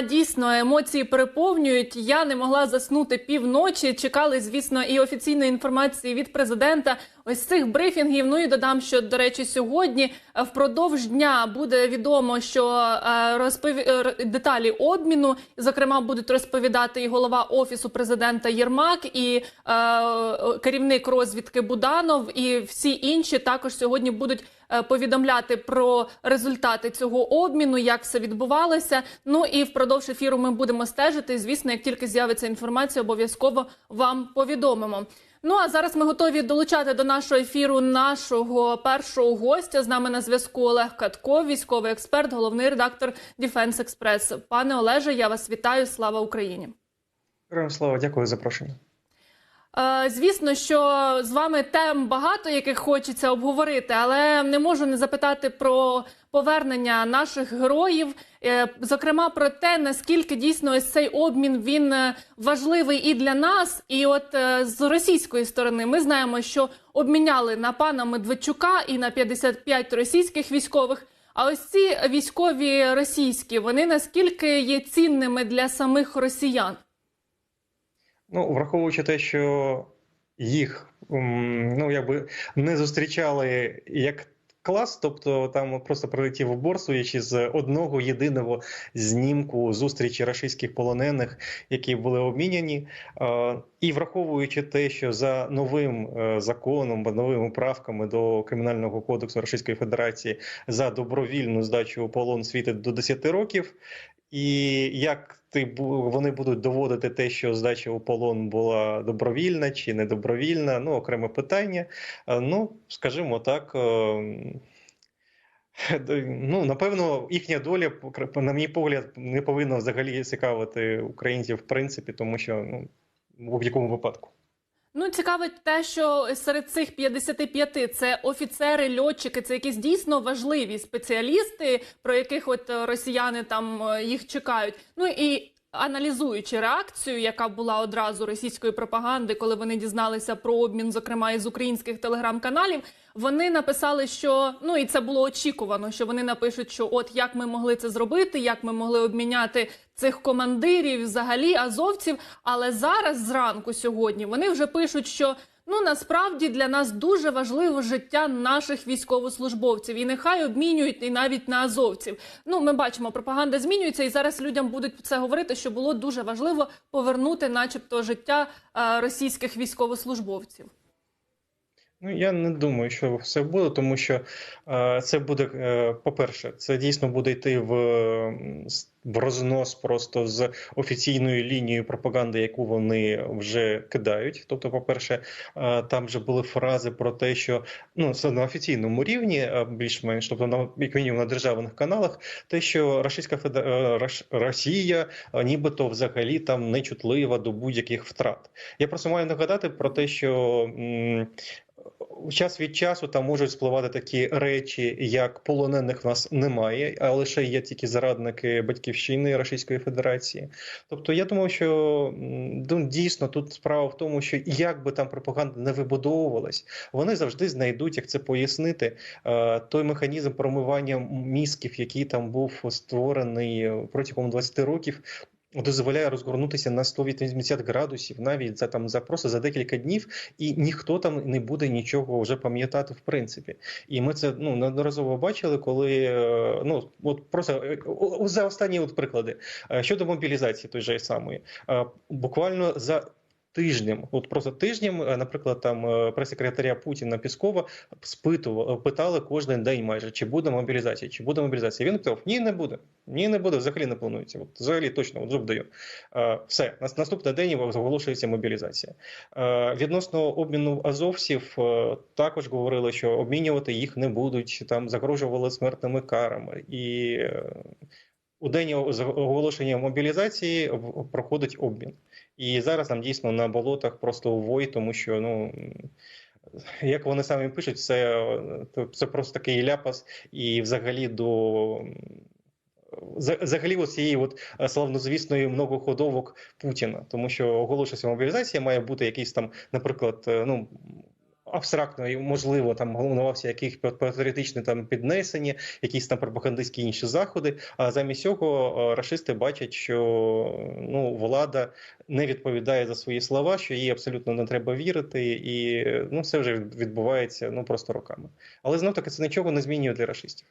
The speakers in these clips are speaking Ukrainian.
дійсно емоції переповнюють. Я не могла заснути півночі. Чекали, звісно, і офіційної інформації від президента. Ось цих брифінгів. Ну і додам, що до речі, сьогодні е, впродовж дня буде відомо, що е, розпов... е, деталі обміну, зокрема, будуть розповідати і голова офісу президента Єрмак, і е, керівник розвідки Буданов, і всі інші також сьогодні будуть повідомляти про результати цього обміну, як все відбувалося. Ну і впродовж ефіру ми будемо стежити. Звісно, як тільки з'явиться інформація, обов'язково вам повідомимо. Ну а зараз ми готові долучати до нашого ефіру нашого першого гостя. З нами на зв'язку Олег Катко, військовий експерт, головний редактор Дефенс Експрес. Пане Олеже, я вас вітаю. Слава Україні! Героям слава, дякую за запрошення. Е, Звісно, що з вами тем багато, яких хочеться обговорити, але не можу не запитати про повернення наших героїв, е, зокрема про те, наскільки дійсно ось цей обмін він е, важливий і для нас. І от з російської сторони ми знаємо, що обміняли на пана Медведчука і на 55 російських військових. А ось ці військові російські вони наскільки є цінними для самих росіян? Ну, враховуючи те, що їх ну, якби не зустрічали як клас, тобто там просто прилетів борсуючи з одного єдиного знімку зустрічі рашистських полонених, які були обміняні. Е, І враховуючи те, що за новим е, законом, новими правками до Кримінального кодексу Російської Федерації за добровільну здачу полон світить до 10 років. І як ти вони будуть доводити те, що здача у полон була добровільна чи недобровільна, ну окреме питання. Е, Ну, скажімо так. е, Ну, напевно, їхня доля, на мій погляд, не повинна взагалі цікавити українців в принципі, тому що ну, в будь-якому випадку. Ну, цікавить те, що серед цих 55 це офіцери, льотчики, це якісь дійсно важливі спеціалісти, про яких от е, росіяни там е, їх чекають. Ну і аналізуючи реакцію, яка була одразу російської пропаганди, коли вони дізналися про обмін, зокрема із українських телеграм-каналів, вони написали, що ну і це було очікувано, що вони напишуть, що от як ми могли це зробити, як ми могли обміняти цих командирів, взагалі азовців. Але зараз зранку сьогодні вони вже пишуть, що ну насправді для нас дуже важливо життя наших військовослужбовців, і нехай обмінюють і навіть на азовців. Ну, ми бачимо, пропаганда змінюється, і зараз людям будуть це говорити, що було дуже важливо повернути, начебто, життя е, російських військовослужбовців. Ну, я не думаю, що все буде, тому що е, це буде, е, по-перше, це дійсно буде йти в, в рознос просто з офіційною лінією пропаганди, яку вони вже кидають. Тобто, по-перше, е, там вже були фрази про те, що ну це на офіційному рівні, більш-менш, тобто на як мінімум на державних каналах, те, що Російська Феда... е, Росія, е, нібито взагалі там не чутлива до будь-яких втрат. Я просто маю нагадати про те, що. м, час від часу там можуть спливати такі речі, як полонених в нас немає, а лише є тільки зарадники батьківщини Російської Федерації. Тобто, я думаю, що ну, дійсно тут справа в тому, що як би там пропаганда не вибудовувалась, вони завжди знайдуть, як це пояснити, е, той механізм промивання мізків, який там був створений протягом 20 років дозволяє розгорнутися на 180 градусів навіть за там за просто за декілька днів, і ніхто там не буде нічого вже пам'ятати в принципі. І ми це ну неодноразово бачили, коли е, ну от просто е, за останні от приклади Е, щодо мобілізації той же самої, буквально за. Тижнем, от просто тижнем, е, наприклад, там е, прес-секретаря Путіна Піскова спитував, питали кожен день майже, чи буде мобілізація, чи буде мобілізація. Він сказав, ні, не буде. Ні, не буде, взагалі не планується. От взагалі точно от зуб даю. Е, Все, на наступний день оголошується мобілізація. Е, Відносно обміну азовців, е, також говорили, що обмінювати їх не будуть, там загрожували смертними карами. І е, у день оголошення мобілізації проходить обмін. І зараз там дійсно на болотах просто увой, тому що ну. Як вони самі пишуть, це, е, це просто такий ляпас, і взагалі до взагалі ось цієї от е, славнозвісної многоходовок Путіна, тому що оголошується мобілізація, має бути якийсь там, наприклад, е, ну. Абстрактно і можливо там головнувався яких патріотичне там піднесення, якісь там пропагандистські інші заходи. А замість цього расисти рашисти бачать, що ну влада не відповідає за свої слова, що їй абсолютно не треба вірити, і ну все вже відбувається ну просто роками. Але знов таки це нічого не змінює для рашистів.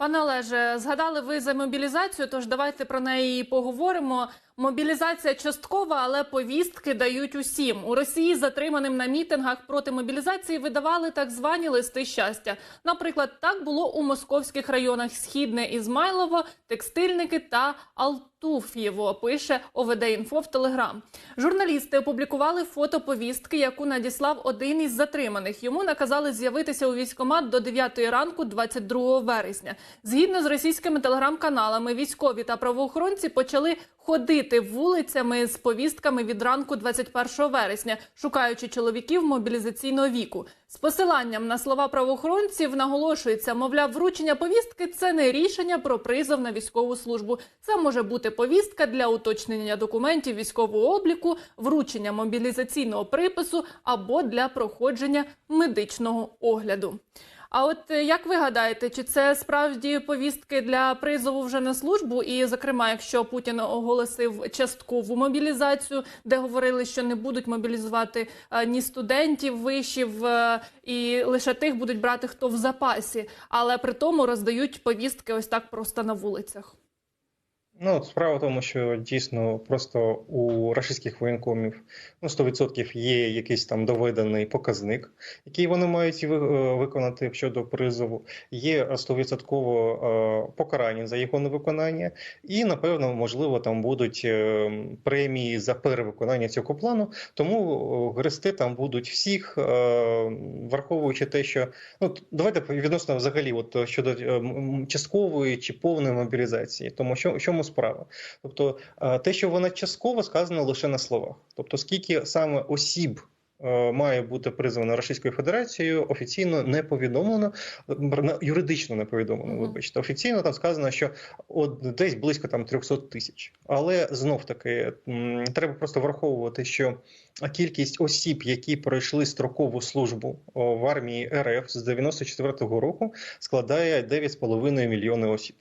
Пане Олеже, згадали ви за мобілізацію, тож давайте про неї поговоримо. Мобілізація часткова, але повістки дають усім. У Росії затриманим на мітингах проти мобілізації видавали так звані листи щастя. Наприклад, так було у московських районах Східне Ізмайлово, Текстильники та Алтуф'єво. Пише ОВД Інфо в Телеграм. Журналісти опублікували фото повістки, яку надіслав один із затриманих. Йому наказали з'явитися у військкомат до 9 ранку, 22 вересня. Згідно з російськими телеграм-каналами, військові та правоохоронці почали ходити вулицями з повістками від ранку 21 вересня, шукаючи чоловіків мобілізаційного віку. З посиланням на слова правоохоронців наголошується, мовляв, вручення повістки це не рішення про призов на військову службу. Це може бути повістка для уточнення документів військового обліку, вручення мобілізаційного припису або для проходження медичного огляду. А от е, як ви гадаєте, чи це справді повістки для призову вже на службу? І, зокрема, якщо Путін оголосив часткову мобілізацію, де говорили, що не будуть мобілізувати е, ні студентів вишів, е, і лише тих будуть брати хто в запасі, але при тому роздають повістки ось так просто на вулицях. Ну, справа в тому, що дійсно просто у російських воєнкомів ну, 100% є якийсь там доведений показник, який вони мають виконати щодо призову. Є 100% покарання за його невиконання, і напевно, можливо, там будуть е, премії за перевиконання цього плану. Тому грести там будуть всіх, е, враховуючи те, що ну давайте відносно взагалі, от щодо е, часткової чи повної мобілізації, тому що чому справа. Тобто те, що вона частково сказано лише на словах. Тобто, скільки саме осіб. Має бути призвано Російською Федерацією офіційно не повідомлено, юридично не повідомлено. Вибачте, офіційно там сказано, що от десь близько там 300 тисяч. Але знов таки треба просто враховувати, що кількість осіб, які пройшли строкову службу в армії РФ з 94-го року, складає 9,5 мільйони осіб.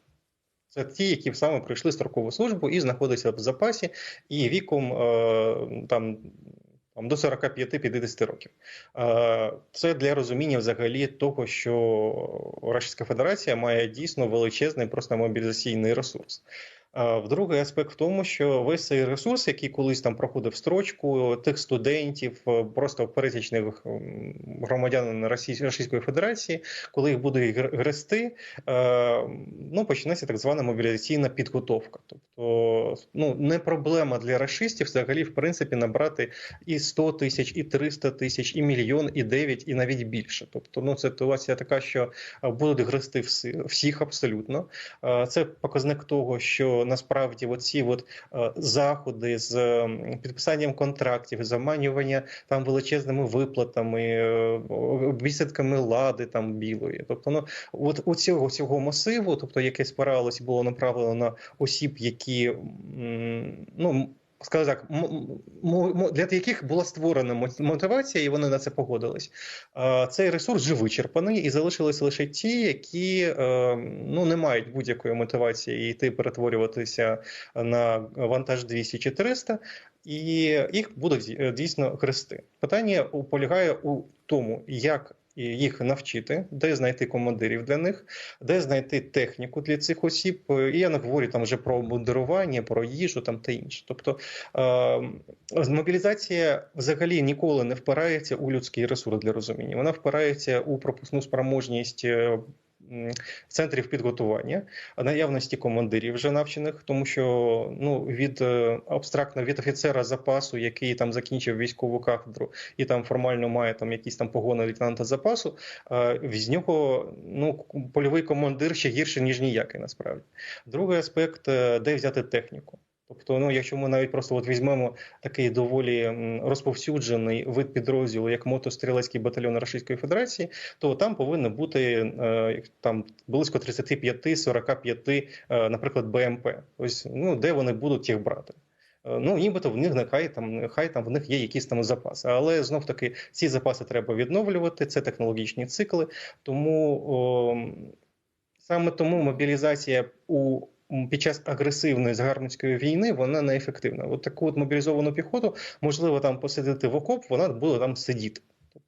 Це ті, які саме пройшли строкову службу і знаходяться в запасі, і віком е, там. До 45-50 років е, це для розуміння взагалі того, що Російська Федерація має дійсно величезний просто мобілізаційний ресурс. В другий аспект в тому, що весь цей ресурс, який колись там проходив строчку тих студентів, е, просто пересічних громадян Російської Федерації, коли їх будуть грести, е, ну почнеться так звана мобілізаційна підготовка. Тобто, ну не проблема для расистів взагалі, в принципі, набрати і 100 тисяч, і 300 тисяч, і мільйон, і 9, і навіть більше. Тобто, ну ситуація така, що е, будуть грести всіх абсолютно. Це показник того, що насправді оці от е, заходи з підписанням контрактів, заманювання там величезними виплатами, е, лади там білої, тобто ну от у цього цього масиву, тобто яке спиралось, було направлено на осіб, які ну скажу так, для яких була створена мотивація, і вони на це погодились. Цей ресурс вже вичерпаний, і залишилися лише ті, які е, ну не мають будь-якої мотивації йти перетворюватися на вантаж 200 чи 300, і їх будуть е, дійсно хрести. Питання полягає у тому, як їх навчити, де знайти командирів для них, де знайти техніку для цих осіб. І я не говорю там вже про обмундирування, про їжу там та інше. Тобто е, мобілізація взагалі ніколи не впирається у людський ресурс для розуміння. Вона впирається у пропускну спроможність е, центрів підготування, наявності командирів вже навчених, тому що ну від е, абстрактно від офіцера запасу, який там закінчив військову кафедру і там формально має там якісь там погони лейтенанта запасу, з нього ну польовий командир ще гірше ніж ніякий насправді. Другий аспект е, де взяти техніку. Тобто, ну, якщо ми навіть просто от візьмемо такий доволі розповсюджений вид підрозділу, як мотострілецький батальйон Російської Федерації, то там повинно бути е, там близько 35-45, е, наприклад, БМП. Ось ну де вони будуть їх брати. Е, Ну, нібито в них нехай там, нехай там в них є якісь там запаси. Але знов таки ці запаси треба відновлювати. Це технологічні цикли. Тому о, саме тому мобілізація у під час агресивної загарбницької війни вона неефективна. От таку от мобілізовану піхоту можливо там посадити в окоп, вона буде там сидіти.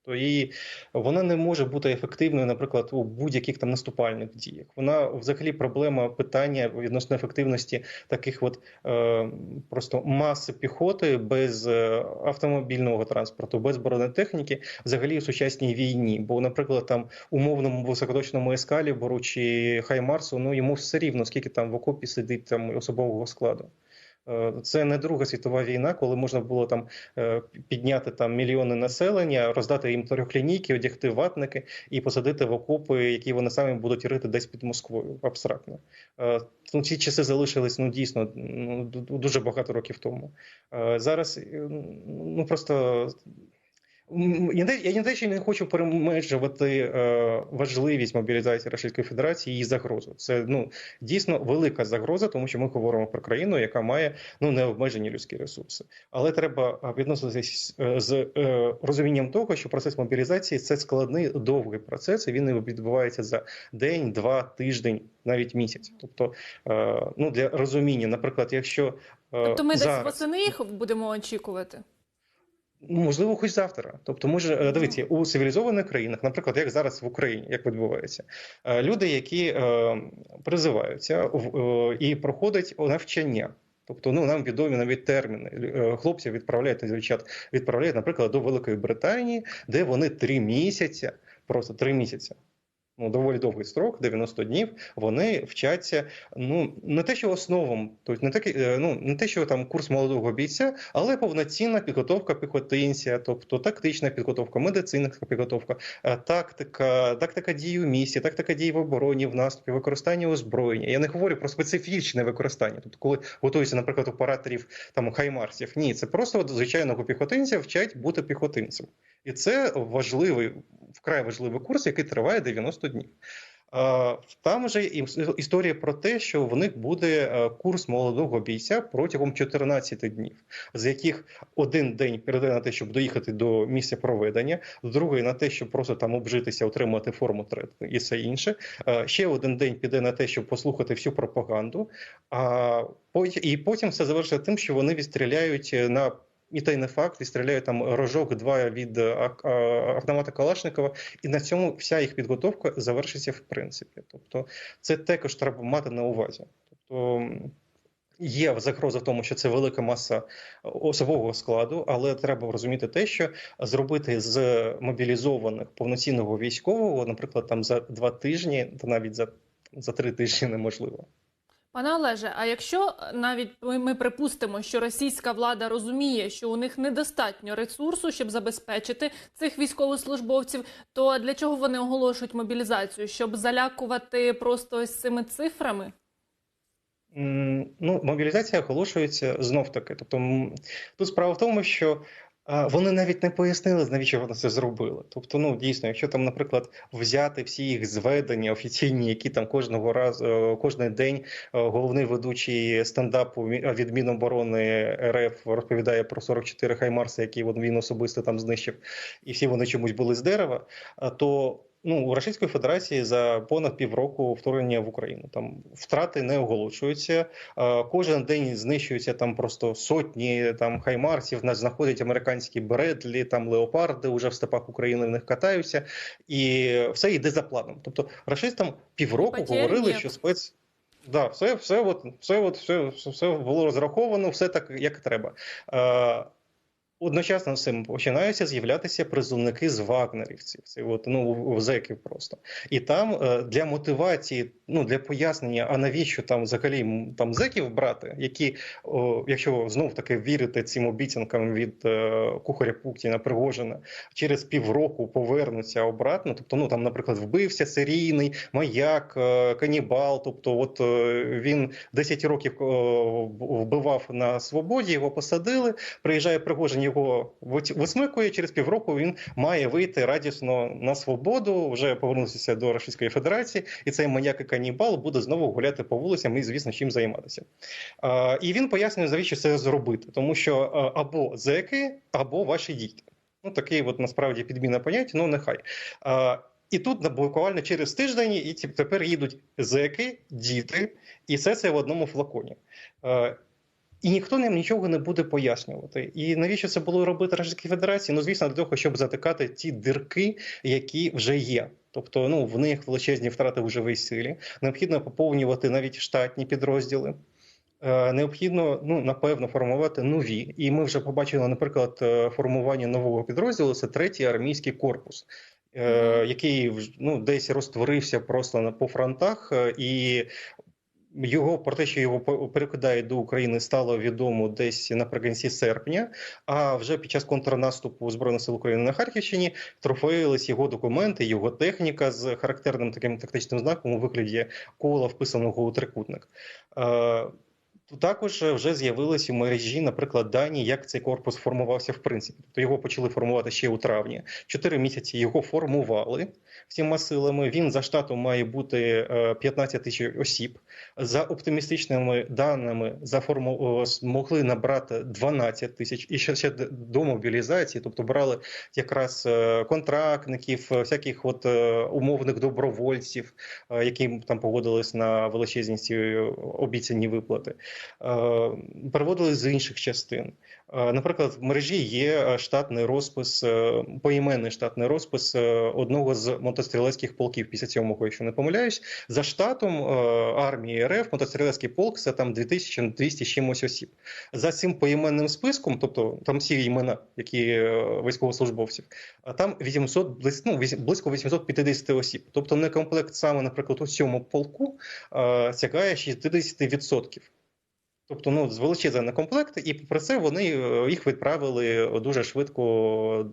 Тобто і вона не може бути ефективною, наприклад, у будь-яких там наступальних діях. Вона взагалі проблема питання відносно ефективності таких от е, просто маси піхоти без е, автомобільного транспорту, без бронетехніки, взагалі в сучасній війні. Бо, наприклад, там умовному високоточному ескалібору чи Хаймарсу, ну йому все рівно, скільки там в окопі сидить там особового складу. Е, Це не Друга світова війна, коли можна було там е, підняти там мільйони населення, роздати їм трьохлінійки, одягти ватники і посадити в окопи, які вони самі будуть рити десь під Москвою. Абстрактно. Е, Ну, ці часи залишились ну дійсно ну, дуже багато років тому. Зараз е, ну просто. Я не, те, що не хочу переменшувати е, важливість мобілізації Російської Федерації і її загрозу. Це ну дійсно велика загроза, тому що ми говоримо про країну, яка має ну необмежені людські ресурси. Але треба е, відноситись е, з розумінням того, що процес мобілізації це складний довгий процес, і він відбувається за день, два, тиждень, навіть місяць. Тобто, ну для розуміння, наприклад, якщо Тобто ми зараз... десь восени їх будемо очікувати. Можливо, хоч завтра. Тобто, може, е, дивіться, у цивілізованих країнах, наприклад, як зараз в Україні, як відбувається, е, люди, які е, призиваються і проходять навчання. Тобто, ну нам відомі навіть терміни. Хлопців відправляють дівчат, відправляють, наприклад, до Великої Британії, де вони три місяці, просто три місяці. Ну, доволі довгий строк, 90 днів. Вони вчаться. Ну не те, що основам, тобто не такі, е, ну не те, що там курс молодого бійця, але повноцінна підготовка піхотинця, тобто тактична підготовка, медицинська підготовка, е, тактика, тактика дії у місті, тактика дії в обороні, в наступі, використання озброєння. Я не говорю про специфічне використання. Тобто, коли готуються, наприклад, операторів там хаймарсів. Ні, це просто звичайного піхотинця вчать бути піхотинцем. І це важливий, вкрай важливий курс, який триває 90 днів. Там же історія про те, що в них буде е, курс молодого бійця протягом 14 днів, з яких один день перейде на те, щоб доїхати до місця проведення, другий на те, щоб просто там обжитися, отримати форму трет і все інше. Е, Ще один день піде на те, щоб послухати всю пропаганду. А потім і потім все завершиться тим, що вони відстріляють на. І той не факт, відстріляють там рожок два від е, ак- а, автомата Калашникова, і на цьому вся їх підготовка завершиться в принципі. Тобто, це також треба мати на увазі. Тобто є загроза в тому, що це велика маса особового складу, але треба розуміти те, що зробити з мобілізованих повноцінного військового, наприклад, там за два тижні, та навіть за, за три тижні неможливо. Пане Олеже, а якщо навіть ми, ми припустимо, що російська влада розуміє, що у них недостатньо ресурсу, щоб забезпечити цих військовослужбовців, то для чого вони оголошують мобілізацію? Щоб залякувати просто ось цими цифрами? Ну, мобілізація оголошується знов таки. Тобто, тут справа в тому, що вони навіть не пояснили, навіщо вони це зробили. Тобто, ну дійсно, якщо там, наприклад, взяти всі їх зведення офіційні, які там кожного разу кожний кожен день е, головний ведучий стендапу від Міноборони РФ розповідає про 44 хаймарси, які він особисто там знищив, і всі вони чомусь були з дерева, то ну, у Російської Федерації за понад півроку вторгнення в Україну. Там втрати не оголошуються. Е, Кожен день знищуються там просто сотні там хаймарсів. Нас знаходять американські Бредлі, там леопарди вже в степах України в них катаються, і все йде за планом. Тобто рашистам півроку Потерь говорили, нет. що спец. Да, все, все, от, все, от, все, все, все було розраховано, все так, як треба. Е, Одночасно з цим починаються з'являтися призовники з вагнерівців, це от, ну, зеків просто. І там е, для мотивації, ну для пояснення, а навіщо там взагалі там зеків брати, які, якщо знов таки вірити цим обіцянкам від е, кухаря Путіна Пригожина, через півроку повернуться обратно. Тобто, ну там, наприклад, вбився серійний маяк, е, канібал. Тобто, от е, він 10 років вбивав на свободі, його посадили. Приїжджає Пригожин, його висмикує. Через півроку він має вийти радісно на свободу, вже повернутися до Російської Федерації, і цей маньяк і канібал буде знову гуляти по вулицям і, звісно, чим займатися. І він пояснює, навіщо це зробити, тому що або зеки, або ваші діти. Ну такий, от насправді підміна поняття, ну нехай. І тут буквально через тиждень і тепер їдуть зеки, діти, і все це в одному флаконі. І ніхто нам нічого не буде пояснювати. І навіщо це було робити Російській Федерації? Ну, звісно, для того, щоб затикати ті дирки, які вже є. Тобто, ну в них величезні втрати в живій силі. Необхідно поповнювати навіть штатні підрозділи. Е, Необхідно, ну напевно, формувати нові. І ми вже побачили, наприклад, е, формування нового підрозділу. Це третій армійський корпус, е, який ну, десь розтворився просто на по фронтах, і його про те, що його перекидають до України, стало відомо десь наприкінці серпня. А вже під час контрнаступу збройних сил України на Харківщині трофеїлись його документи, його техніка з характерним таким тактичним знаком у вигляді кола, вписаного у трикутник. Е, також вже з'явились у мережі, наприклад, дані, як цей корпус формувався в принципі. Тобто його почали формувати ще у травні. Чотири місяці його формували всіма силами. Він за штатом має бути е, 15 тисяч осіб. За оптимістичними даними заформу... е, могли набрати 12 тисяч і ще, ще до мобілізації, тобто брали якраз е, контрактників, е, всяких от е, умовних добровольців, е, які там погодились на величезні обіцяні виплати. Е, Переводили з інших частин. Е, Наприклад, в мережі є штатний розпис, е, поіменний штатний розпис одного з мотострілецьких полків 57-го, якщо не помиляюсь. За штатом армії РФ мотострілецький полк це там 2200 з чимось осіб. За цим поіменним списком, тобто там всі імена, які військовослужбовців, там 800, ну, близько 850 осіб. Тобто некомплект саме, наприклад, у цьому полку сягає 60%. Тобто, ну, величезний комплект, і попри це вони е, їх відправили дуже швидко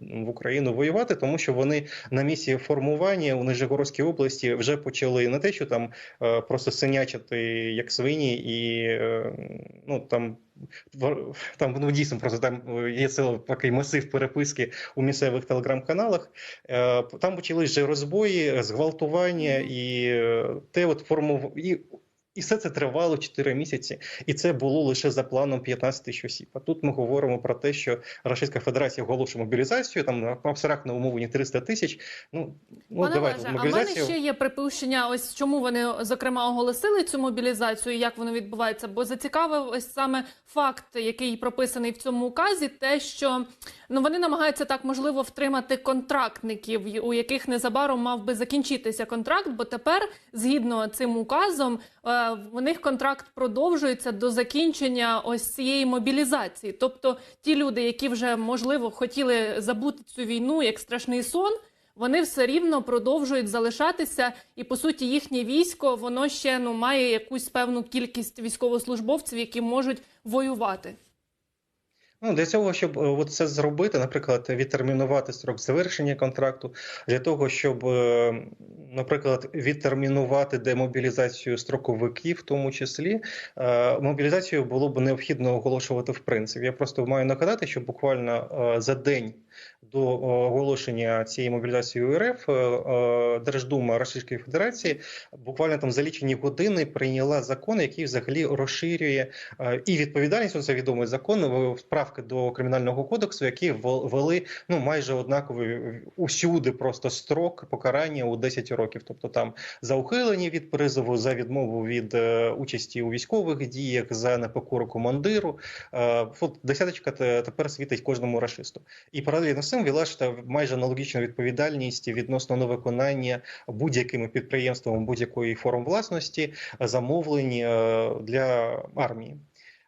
в Україну воювати, тому що вони на місці формування у Нижегородській області вже почали не те, що там е, просто синячити як свині, і е, ну там. Там ну дійсно просто там є цілий такий масив переписки у місцевих телеграм-каналах. Там почались вже розбої, зґвалтування і те, от формув... і і все це тривало 4 місяці, і це було лише за планом 15 тисяч осіб. А тут ми говоримо про те, що Російська Федерація оголошує мобілізацію, там абстрактно умовлені 300 тисяч. Ну, ну Пане давайте Олеже, а в мене ще є припущення. Ось чому вони зокрема оголосили цю мобілізацію, і як воно відбувається? Бо зацікавив ось саме факт, який прописаний в цьому указі, те, що ну вони намагаються так можливо втримати контрактників, у яких незабаром мав би закінчитися контракт. Бо тепер, згідно цим указом, е, в них контракт продовжується до закінчення ось цієї мобілізації. Тобто, ті люди, які вже можливо хотіли забути цю війну як страшний сон вони все рівно продовжують залишатися, і по суті їхнє військо воно ще ну має якусь певну кількість військовослужбовців, які можуть воювати. Ну, для цього, щоб е, це зробити, наприклад, відтермінувати строк завершення контракту, для того, щоб, е, наприклад, відтермінувати демобілізацію строковиків, в тому числі, е, мобілізацію було б необхідно оголошувати в принципі. Я просто маю нагадати, що буквально за день до е, оголошення цієї мобілізації УРФ е, е, Держдума Російської Федерації буквально там за лічені години прийняла закон, який взагалі розширює і відповідальність за відомий закон справки до кримінального кодексу, які ввел- ввели ну майже однаковий усюди просто строк покарання у 10 років. Тобто там за ухилення від призову, за відмову від участі у військових діях, за непокору командиру. Десяточка те- тепер світить кожному рашисту. І паралельно з цим майже аналогічну відповідальність відносно невиконання будь-якими підприємствами будь-якої форм власності замовлень е, для армії.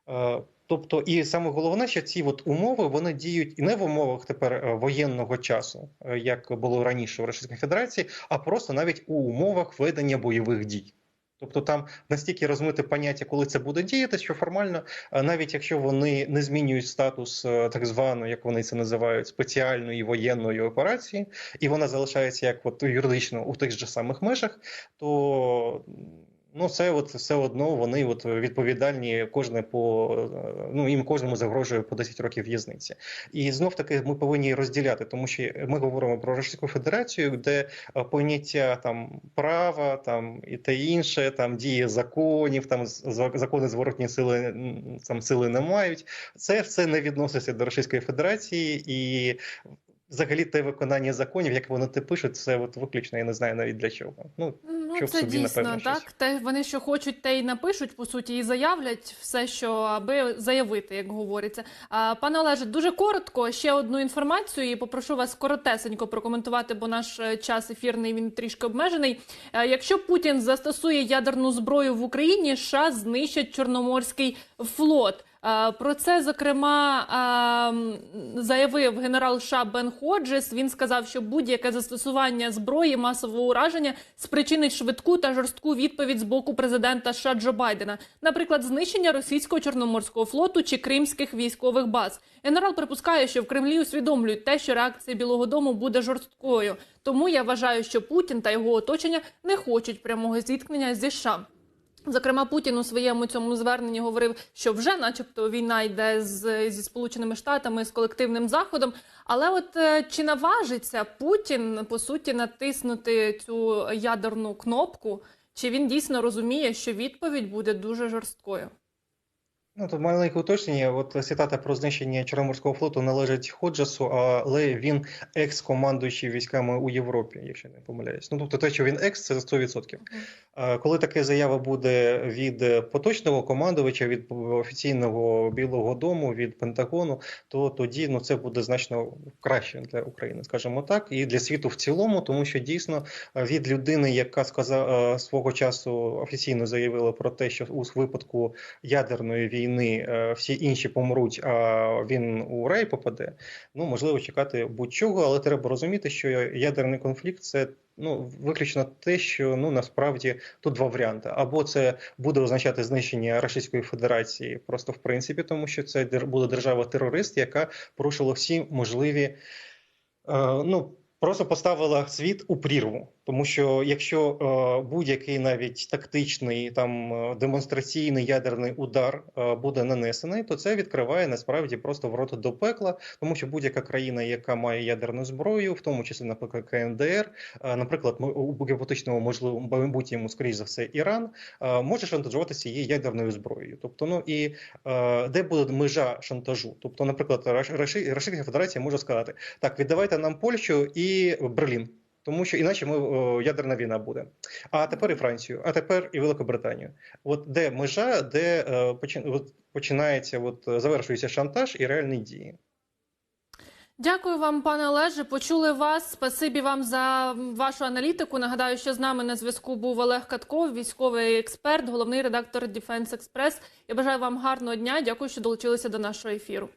Е, Тобто, і саме головне, що ці от умови вони діють і не в умовах тепер е, воєнного часу, як було раніше в Російській Федерації, а просто навіть у умовах ведення бойових дій. Тобто там настільки розмите поняття, коли це буде діяти, що формально, е, навіть якщо вони не змінюють статус е, так званої, як вони це називають, спеціальної воєнної операції, і вона залишається як от юридично у тих же самих межах, то Ну, це от все одно вони от відповідальні кожне по е, ну їм кожному загрожує по 10 років в'язниці. І знов таки ми повинні розділяти, тому що ми говоримо про Російську Федерацію, де е, поняття там права, там і те інше, там дії законів, там закони зворотні сили там сили не мають. Це все не відноситься до Російської Федерації і. Взагалі, те виконання законів, як вони те пишуть, це от виключно, я не знаю навіть для чого. Ну Ну, Щоб це собі, дійсно напевно, щось. так. Те вони що хочуть, те й напишуть по суті, і заявлять все, що аби заявити, як говориться. А, пане Олеже, дуже коротко ще одну інформацію. І попрошу вас коротесенько прокоментувати, бо наш е, час ефірний він трішки обмежений. Е, Якщо Путін застосує ядерну зброю в Україні, США знищать Чорноморський флот. Е, Про це зокрема е, заявив генерал США Бен Ходжес. Він сказав, що будь-яке застосування зброї масового ураження спричинить швидку та жорстку відповідь з боку президента США Джо Байдена, наприклад, знищення російського чорноморського флоту чи кримських військових баз. Генерал припускає, що в Кремлі усвідомлюють те, що реакція Білого Дому буде жорсткою. Тому я вважаю, що Путін та його оточення не хочуть прямого зіткнення зі США. Зокрема, Путін у своєму цьому зверненні говорив, що вже, начебто, війна йде з, зі Сполученими Штатами з колективним заходом. Але от е, чи наважиться Путін по суті натиснути цю ядерну кнопку? Чи він дійсно розуміє, що відповідь буде дуже жорсткою? Ну, тут маленьке уточнення. От цитата про знищення Чорноморського флоту належить Ходжесу, але він екс-командуючий військами у Європі, якщо не помиляюсь. Ну, тобто те, що він екс, це 100%. А Коли така заява буде від поточного командувача, від офіційного Білого Дому, від Пентагону, то тоді ну, це буде значно краще для України, скажімо так, і для світу в цілому, тому що дійсно е, від людини, яка сказала свого часу офіційно заявила про те, що у випадку ядерної війни е, всі інші помруть, а він у рай попаде. Ну можливо чекати будь-чого, але треба розуміти, що ядерний конфлікт це. Ну, виключно те, що ну насправді тут два варіанти: або це буде означати знищення Російської Федерації, просто в принципі, тому що це буде держава-терорист, яка порушила всі можливі, е, ну просто поставила світ у прірву. Тому що якщо е, будь-який навіть тактичний там е, демонстраційний ядерний удар е, буде нанесений, то це відкриває насправді просто ворота до пекла, тому що будь-яка країна, яка має ядерну зброю, в тому числі, наприклад, КНДР, наприклад, у гіпотетичному можливо майбутньому, скоріш за все, Іран, може шантажувати цією ядерною зброєю. Тобто, ну і де буде межа шантажу? Тобто, наприклад, Раш- Раши- Федерація може сказати: так, віддавайте нам Польщу і Берлін. Тому що іначе ми о, ядерна війна буде. А тепер і Францію, а тепер і Великобританію. От де межа, де е, почин- от починається, от завершується шантаж і реальні дії. Дякую вам, пане Олеже. Почули вас. Спасибі вам за вашу аналітику. Нагадаю, що з нами на зв'язку був Олег Катков, військовий експерт, головний редактор Defense Express. Я бажаю вам гарного дня. Дякую, що долучилися до нашого ефіру.